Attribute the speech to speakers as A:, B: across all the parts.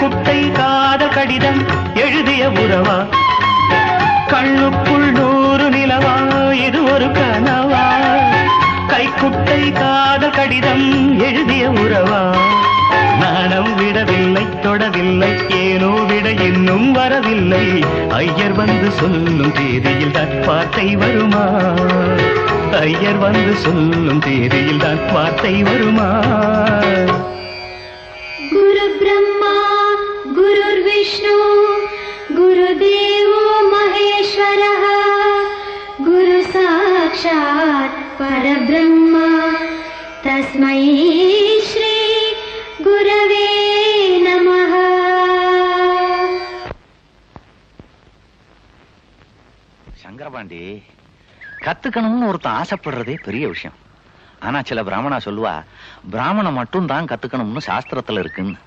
A: குட்டை காதல் கடிதம் எழுதிய உறவா? கண்ணுக்குள் நூறு நிலவா? இது ஒரு கனவா? கைக்குட்டை காதல் கடிதம் எழுதிய உறவா? நாணம் விடவில்லை தொடவில்லை ஏனோ விட இன்னும் வரவில்லை. ஐயர் வந்து சொல்லும் தேதியில் தான் வார்த்தை வருமா? ஐயர் வந்து சொல்லும் தேதியில் தான் வார்த்தை வருமா?
B: குரு பிரம்மா गुरुर्विष्णु गुरुदेवो महेश्वरः गुरु साक्षात् परब्रह्म तस्मै श्री गुरवे नमः
C: சங்கரபாண்டி கத்துக்கணும்னு ஒருத்தன் ஆசைப்படுறதே பெரிய விஷயம் ஆனா சில பிராமணா சொல்லுவா பிராமணன் மட்டும் தான் கத்துக்கணும்னு சாஸ்திரத்துல இருக்குன்னு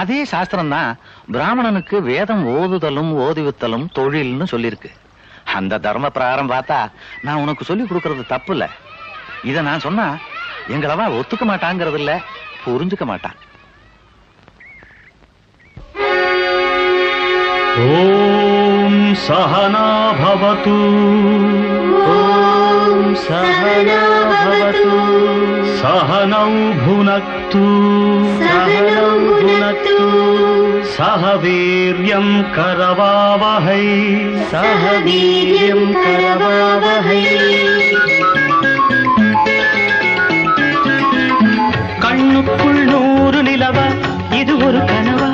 C: அதே சாஸ்திரம் தான் பிராமணனுக்கு வேதம் ஓதுதலும் ஓதுவித்தலும் தொழில்னு சொல்லியிருக்கு அந்த தர்ம பிரகாரம் பார்த்தா நான் உனக்கு சொல்லி கொடுக்கறது தப்பு இல்ல இத நான் சொன்னா எங்களவா ஒத்துக்க மாட்டாங்கிறது இல்ல புரிஞ்சுக்க மாட்டான்.
A: ஓம் சகனா பவது. सहना भवतु सहनौ भुनक्तु
B: सहनौ भुनक्तु
A: सह वीर्यं करवावहै
B: सह वीर्यं करवावहै
A: கண்ணுக்குள் நூறு நிலவா இது ஒரு கனவா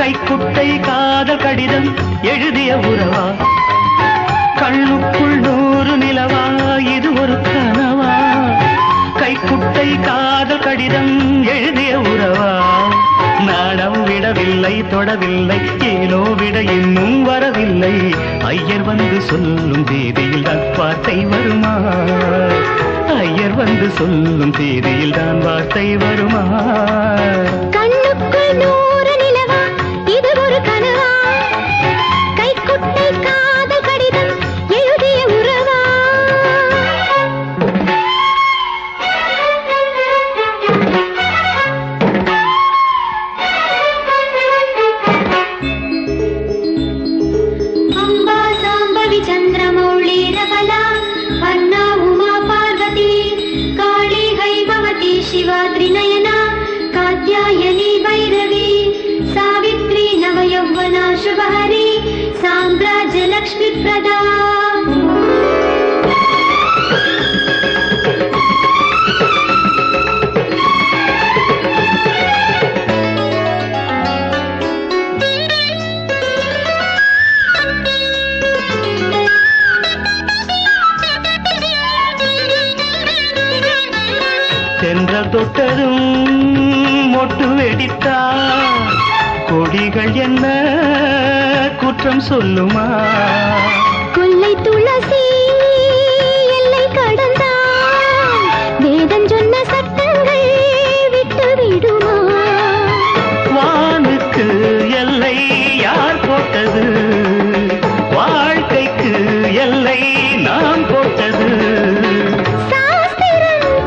A: கைக்குட்டை காதல் கடிதம் எழுதிய உறவா தொடவில்லை. ஏனோ விட இன்னும் வரவில்லை. ஐயர் வந்து சொல்லும் தேதியில் தான் வார்த்தை வருமா? ஐயர் வந்து சொல்லும் தேதியில் தான் வார்த்தை வருமா?
B: லக்ஷ்மி பிரதா
A: சென்ற தொட்டதும் மொட்டு வெடித்தா. கொடிகள் என்ன குற்றம் சொல்லுமா?
B: கொல்லை துளசி எல்லை கடந்தான் வேதம் சொன்ன சட்டங்கள் விட்டு விடுமா?
A: வானுக்கு எல்லை யார் போட்டது? வாழ்க்கைக்கு எல்லை நாம் போட்டது.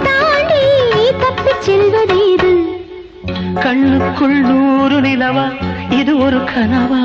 B: தாண்டி தப்பிச் செல்வதேது?
A: கண்ணுக்குள் நூறு நிலவா இது ஒரு கனவா?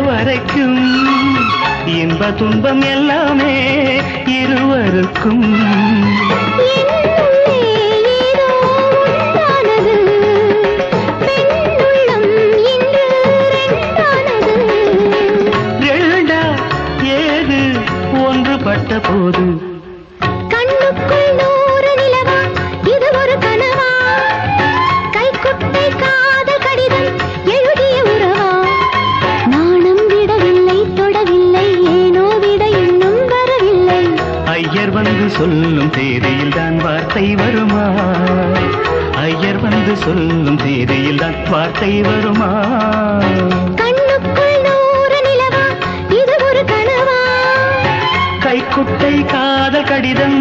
A: வரைக்கும். இன்ப துன்பம் எல்லாமே இருவருக்கும். ஐயர் வந்து சொல்லும் தேதியில் தான் வார்த்தை வருமா? ஐயர் வந்து சொல்லும் தேதியில் தான் வார்த்தை வருமா? கைக்குட்டை காதல் கடிதம்